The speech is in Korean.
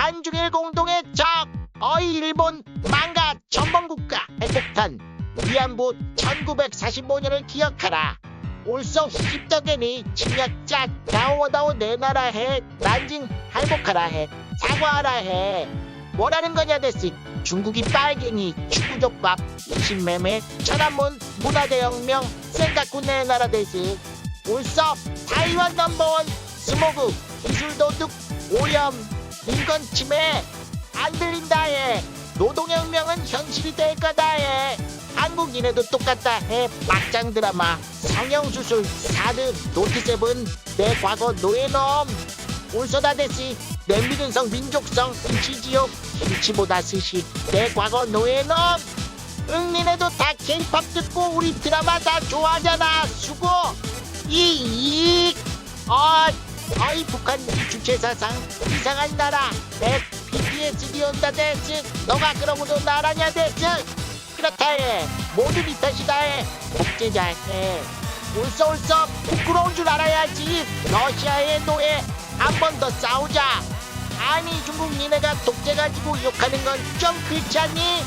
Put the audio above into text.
한중일 공동의 적 어이 일본 망가 전범국가 핵폭탄. 위안부 1945년을 기억하라. 올서 십덕에니 침략자 다오다오 내 나라 해. 난징 할복하라 해. 사과하라 해. 뭐라는 거냐 데스 중국이 빨갱이 축구족밥 신매매 천안문 문화대혁명 생각구 내 나라 데스 올서 타이완 넘버원 스모그 기술도둑 오염 인권 침해 안 들린다 해. 노동혁명은 현실이 될 거다 해. 한국인에도 똑같다 해. 막장 드라마 성형수술 사드 노트세븐 내 과거 노예놈. 내 믿음성 민족성 김치지옥 김치보다 스시 내 과거 노예놈. 응 니네도 다 케이팝 듣고 우리 드라마 다 좋아하잖아. 수고. 이익. 어, 어이 북한 주체사상 이상한 나라. 내 PTSD 온다 데스 너가 그러고도 나라냐 데스 그렇다 해. 모두 니 탓이다 해. 독재자 해. 울써 울써 부끄러운 줄 알아야지. 러시아의 노예 한 번 더 싸우자. 아니 중국 니네가 독재 가지고 욕하는 건 좀 그렇지 않니